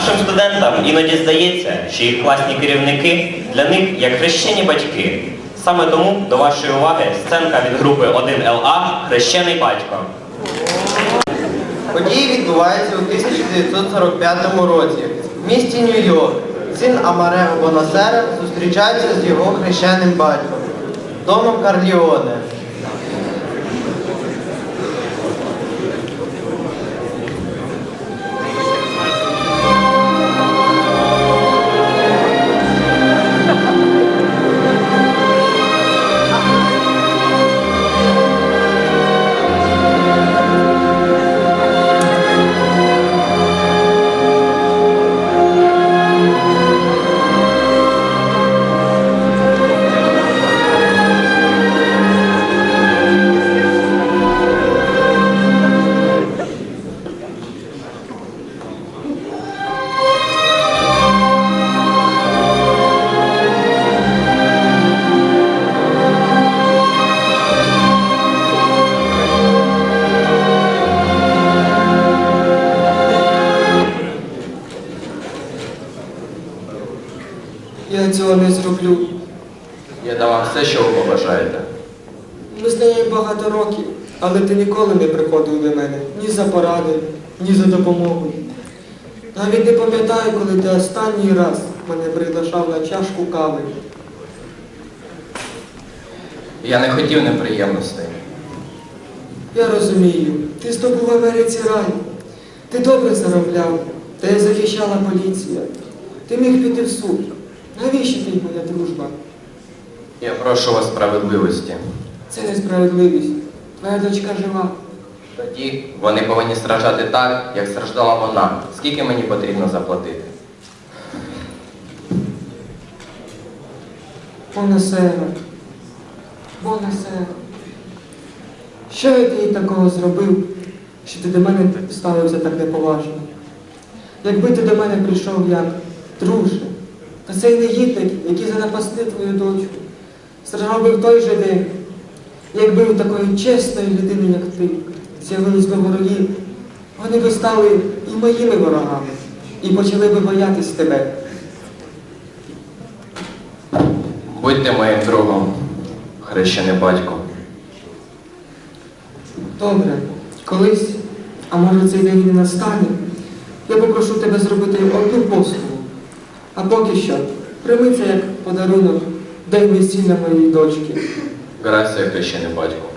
студентам іноді здається, що їх класні керівники для них як хрещені батьки. Саме тому до вашої уваги сценка від групи 1ЛА Хрещений батько. Події відбуваються у 1945 році в місті Нью-Йорк. Син Амарео Бонасера зустрічається з його хрещеним батьком Доном Карліоне. Я цього не зроблю. Я дам вам все, що ви побажаєте. Ми знаємо багато років, але ти ніколи не приходив до мене ні за поради, ні за допомогою. Навіть не пам'ятаю, коли ти останній раз мене приглашав на чашку кави. Я не хотів неприємностей. Я розумію, ти здобув в Америці рай. Ти добре заробляв, тебе захищала поліція. Ти міг піти в суд. Навіщо тобі моя дружба? Я прошу вас справедливості. Це несправедливість. Твоя дочка жива. Тоді вони повинні страждати так, як страждала вона. Скільки мені потрібно заплатити? Бонасера. Бонасера. Що я тобі такого зробив, що ти до мене ставився так неповажно? Якби ти до мене прийшов як друже, та цей негідник, який занапасти твою дочку, страждав би в той же день, якби у такої чесної людини, як ти, з'явились би вороги, вони би стали і моїми ворогами, і почали би боятись тебе. Будьте моїм другом, хрещений батько. Добре, колись, а може цей день не настане, я попрошу тебе зробити одну послугу. Поки що, прийми це як подарунок день весілля моєї дочки. Грація, хрещений батько.